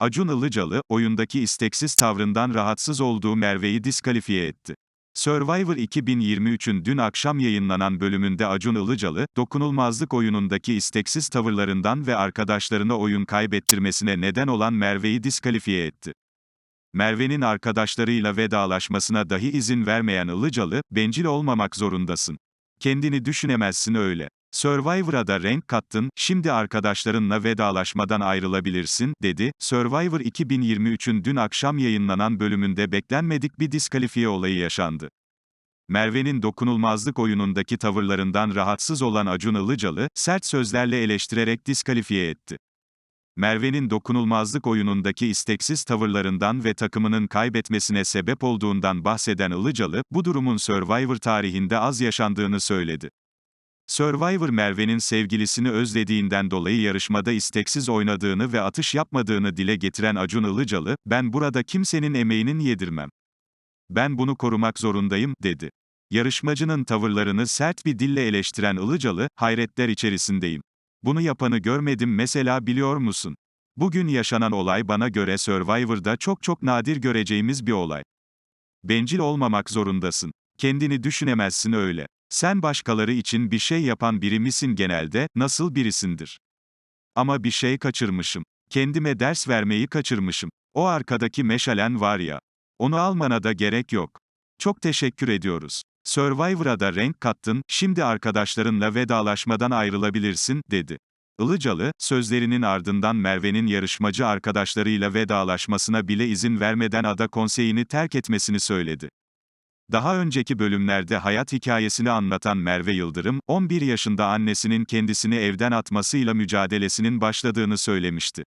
Acun Ilıcalı, oyundaki isteksiz tavrından rahatsız olduğu Merve'yi diskalifiye etti. Survivor 2023'ün dün akşam yayınlanan bölümünde Acun Ilıcalı, dokunulmazlık oyunundaki isteksiz tavırlarından ve arkadaşlarına oyun kaybettirmesine neden olan Merve'yi diskalifiye etti. Merve'nin arkadaşlarıyla vedalaşmasına dahi izin vermeyen Ilıcalı, bencil olmamak zorundasın. Kendini düşünemezsin öyle. Survivor'a da renk kattın, şimdi arkadaşlarınla vedalaşmadan ayrılabilirsin, dedi. Survivor 2023'ün dün akşam yayınlanan bölümünde beklenmedik bir diskalifiye olayı yaşandı. Merve'nin dokunulmazlık oyunundaki tavırlarından rahatsız olan Acun Ilıcalı, sert sözlerle eleştirerek diskalifiye etti. Merve'nin dokunulmazlık oyunundaki isteksiz tavırlarından ve takımının kaybetmesine sebep olduğundan bahseden Ilıcalı, bu durumun Survivor tarihinde az yaşandığını söyledi. Survivor Merve'nin sevgilisini özlediğinden dolayı yarışmada isteksiz oynadığını ve atış yapmadığını dile getiren Acun Ilıcalı, ben burada kimsenin emeğinin yedirmem. Ben bunu korumak zorundayım, dedi. Yarışmacının tavırlarını sert bir dille eleştiren Ilıcalı, hayretler içerisindeyim. Bunu yapanı görmedim mesela biliyor musun? Bugün yaşanan olay bana göre Survivor'da çok çok nadir göreceğimiz bir olay. Bencil olmamak zorundasın. Kendini düşünemezsin öyle. Sen başkaları için bir şey yapan biri misin genelde, nasıl birisindir? Ama bir şey kaçırmışım. Kendime ders vermeyi kaçırmışım. O arkadaki meşalen var ya. Onu almana da gerek yok. Çok teşekkür ediyoruz. Survivor'a da renk kattın, şimdi arkadaşlarınla vedalaşmadan ayrılabilirsin, dedi. Ilıcalı, sözlerinin ardından Merve'nin yarışmacı arkadaşlarıyla vedalaşmasına bile izin vermeden ada konseyini terk etmesini söyledi. Daha önceki bölümlerde hayat hikayesini anlatan Merve Yıldırım, 11 yaşında annesinin kendisini evden atmasıyla mücadelesinin başladığını söylemişti.